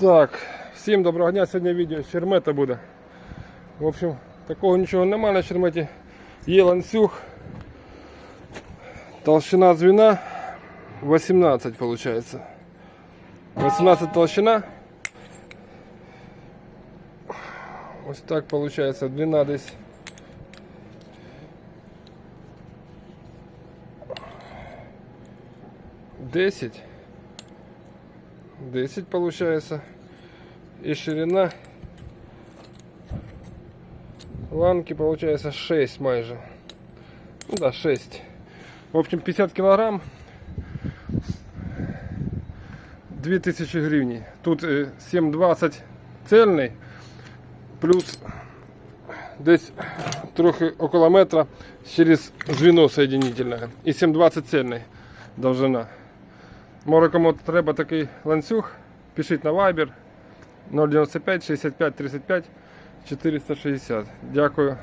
Так, всім доброго дня. Сьогодні відео з чермета буде. В общем, такого нічого немає на черметі. Є ланцюг. Толщина звена 18 получается. 18 толщина. Ось так получается. Длина десь. Десять. 10 получается. И ширина ланки получается 6 майже. Ну да, 6. В общем, 50 килограмм. 2000 гривен. Тут э, 7,20 цельный. Плюс десь трохи около метра через звено соединительное. І 7,20 цельний довжина. Може кому треба такий ланцюг, пишіть на Viber 095 65 35 460. Дякую.